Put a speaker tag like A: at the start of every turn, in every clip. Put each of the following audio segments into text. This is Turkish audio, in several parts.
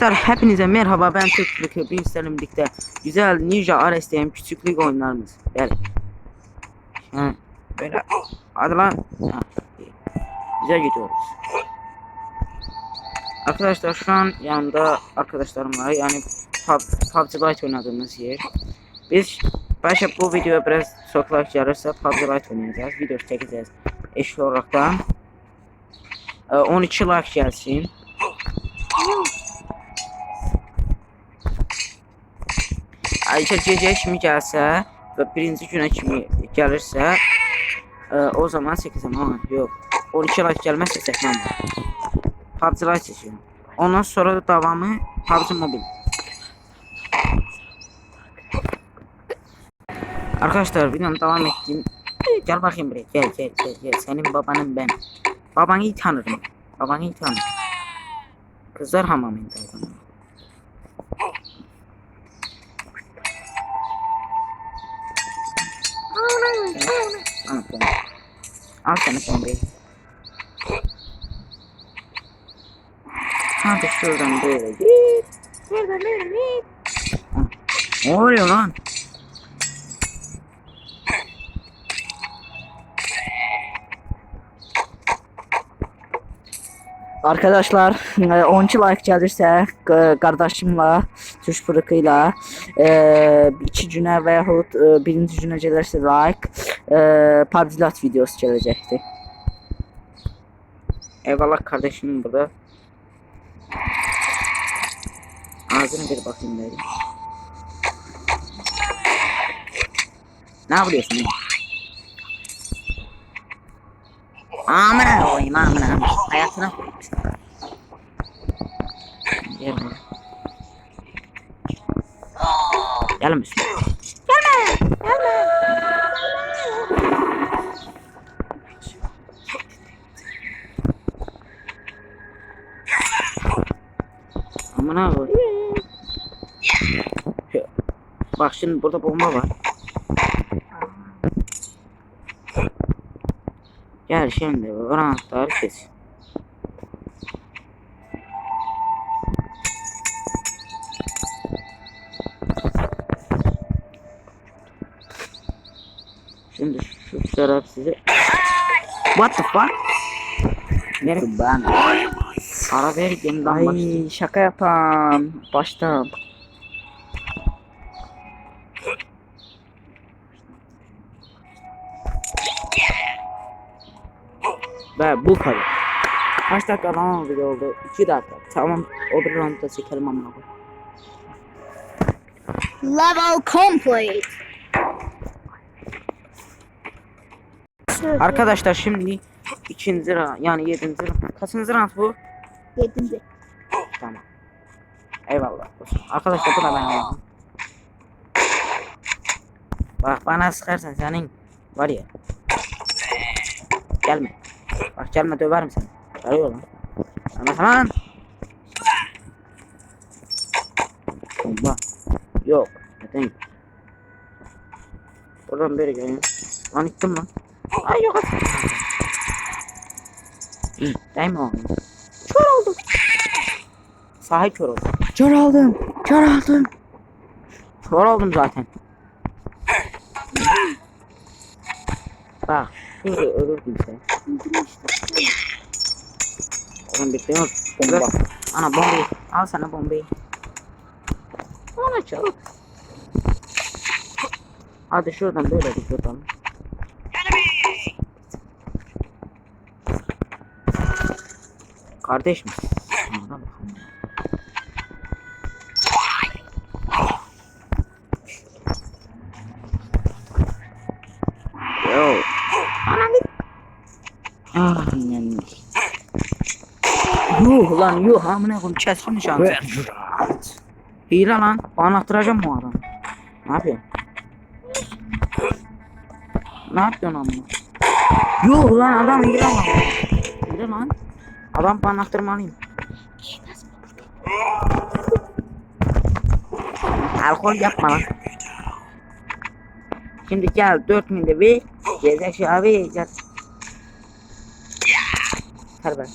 A: Arkadaşlar hepinize merhaba ben Türk bir sizlerle birlikte güzel Ninja RS'deyim küçüklük oyunlarımız. Böyle. Ha, böyle. Hadi lan. Ha. Güzel gidiyoruz. Arkadaşlar şu an yanımda arkadaşlarım var yani pub, PUBG Lite oynadığımız yer. Biz başka bu videoya biraz like gelirse PUBG Lite oynayacağız. Video çekeceğiz. Eşit olaraktan. Ee, 12 like gelsin. Ayrıca gecə kimi gəlsə və birinci günə kimi gəlirsə, ə, o zaman 8 amma yox. 12 like gəlməzsə 80 var. PUBG Lite seçiyorum. Ondan sonra da davamı PUBG Mobile. Arkadaşlar videom devam ettim. Gel bakayım buraya. Gel gel gel gel. Senin babanın ben. Babanı iyi tanırım. Babanı iyi tanırım. Kızlar hamamındaydım. Al bomba. Al sana bombayı. Hadi şuradan böyle git. Şuradan böyle git. Ne oluyor lan?
B: Arkadaşlar e, 12 like gelirse e, kardeşimle Türk fırıkıyla e, iki güne veyahut e, birinci güne gelirse like e, PUBG Lite videosu gelecekti.
A: Eyvallah kardeşim burada. Ağzını bir bakayım böyle. Ne yapıyorsun? Amına koyayım amına. Hayatına. Gel buraya. Gel Müslüm. Bak şimdi burada bomba var. Gel şimdi bu anahtarı kes. Şimdi şu şarap size What the fuck? Nereye ben? Ara ver yeniden başlayayım.
B: Ay şaka yapan baştan.
A: Ve bu kadar. Kaç dakika lan video oldu? 2 dakika. Tamam o bir roundda çekelim amına.
C: Level complete.
A: Arkadaşlar şimdi ikinci round yani yedinci round. Kaçıncı round bu?
C: Yedinci.
A: Tamam. Eyvallah. Arkadaşlar bu da ben aldım. Bak bana sıkarsan senin var ya. Gelme. Bak gelme döverim seni. Arıyor lan. Ama tamam. Bomba. Yok. Neden? Buradan beri gelin. Lan gittim lan. Ay yok. Değil mi oğlum? Kör oldum. Sahi kör oldum.
B: Kör aldım. Kör aldım.
A: Kör oldum zaten. Bak şurada ölür kimse. Oğlum bekliyor. Bomba. Ana bombayı. Al sana bombayı. Ona çal. Hadi şuradan böyle bir şuradan. Kardeş mi? Yuh lan yuh amına koyayım keskin nişancı. Hile lan. Anlattıracağım bu adamı. Ne yapıyorsun? Ne yapıyorsun amına? Yuh lan adam hile lan. Hile lan. Adam bana attırmalıyım. Alkol yapma lan. Şimdi gel 4000 de bir ceza şey abi yiyeceğiz. Ver ben.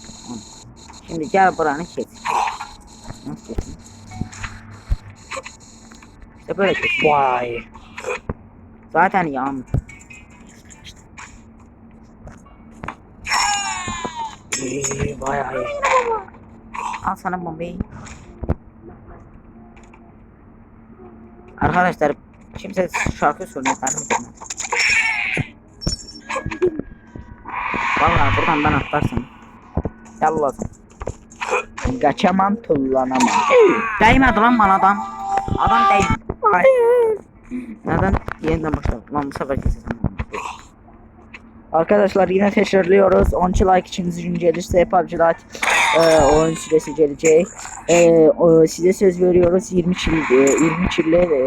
A: Şimdi gel buranı kes. Nasıl kesin? İşte böyle kesin.
B: Vay.
A: Zaten yan.
B: İyi, bayağı iyi.
A: Al sana bombayı. Arkadaşlar kimse şarkı söylüyor için. Vallahi buradan ben atlarsam. Yallah.
B: Kaçamam, tullanamam.
A: Değmedi lan bana adam. Adam değil. Hayır. Neden? Yeniden başla. Lan bu sefer keseceğim.
B: Arkadaşlar yine tekrarlıyoruz. 10 like için gün gelirse PUBG Lite e, oyun süresi gelecek. E, o, size söz veriyoruz 20 çil, e, 20 çille e,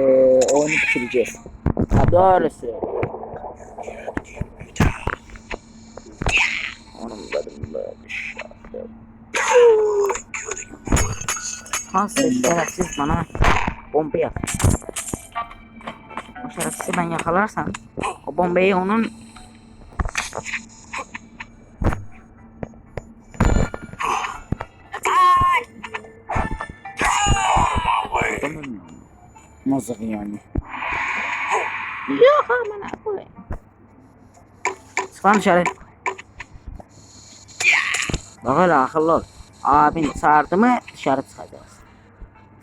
B: oyunu bitireceğiz.
A: Ha, doğrusu. Onun dedim böyle şarkı. Nasıl şerefsiz bana bomba yap. O şerefsizi ben yakalarsam o bombayı onun
B: Nasıl yani?
A: Yok amına koyayım. Sıkan dışarı. Bak öyle akıllı ol. Abin sardı mı dışarı çıkacağız.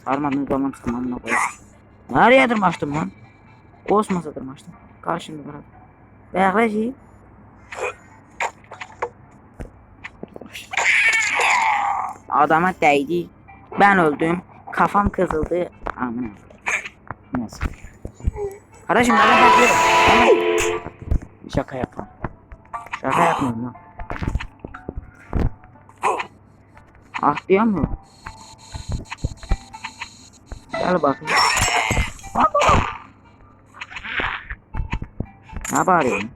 A: Sarmadığın zaman sıkmam amına koyayım. Nereye durmuştum lan? Kosmosa durmuştum. Karşımda bırak. Bekle Adama değdi. Ben öldüm. Kafam kızıldı. Amına.
B: Nasıl?
A: Kardeşim de bakıyorum.
B: Şaka yapma.
A: Şaka yapmıyorum lan. Atlıyor mu? Gel bakayım. Ne bağırıyorsun?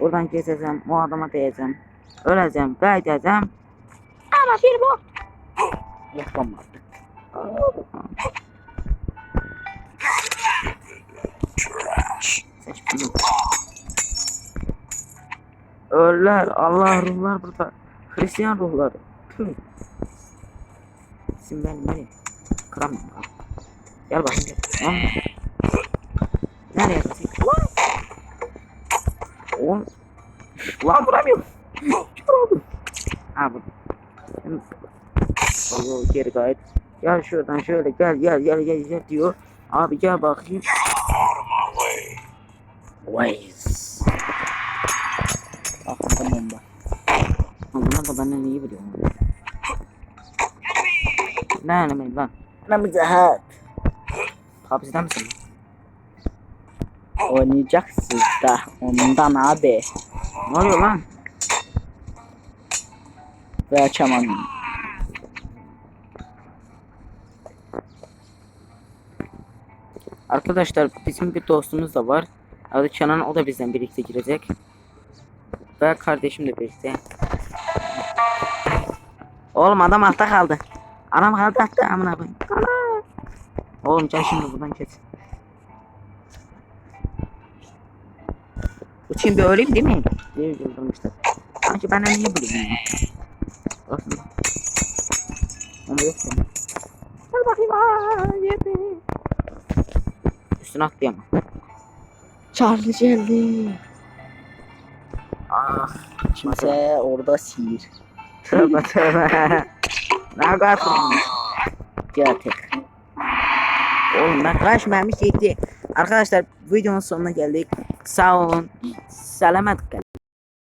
A: Buradan keseceğim, o adama değeceğim. Öleceğim, kaydedeceğim. Ama bir bu. Bunu. Öller, Allah ruhlar burada. Hristiyan ruhları. Tüh. Şimdi ben nereye? Kıramam. Gel bakayım gel. Lan. Nereye kızayım? Lan. Oğlum. Lan vuramıyorum. Kör oldum. Ha bu. Allah geri gayet. Gel şuradan şöyle gel gel gel gel gel diyor. Abi gel bakayım.
B: Ways. Aklımda bomba.
A: Da benden iyi biliyor. Ne ne lan?
B: Ramazat.
A: PUBG'den misin?
B: Oynayacaksınız da ondan abi.
A: Ne oluyor lan?
B: Ve açamam.
A: Arkadaşlar bizim bir dostumuz da var. Adı Kenan o da bizden birlikte girecek. Ve kardeşim de birlikte. Oğlum adam altta kaldı. Adam kaldı altta amına koyayım. Oğlum gel şimdi buradan geç. Uçayım bir öleyim değil mi? Değil öldüm işte. Sanki benden niye buluyorsun ya? Aslında. Ama yok ya. Gel bakayım. Aa, yedi. Üstüne atlayamam.
B: Charlie geldi.
A: Ah.
B: Kimse orada sihir.
A: Tövbe tövbe. Kaçtın?
B: Gerçek.
A: Oğlum ben kaçmamış yetti. Arkadaşlar videonun sonuna geldik. Sağ olun. Selamet kalın.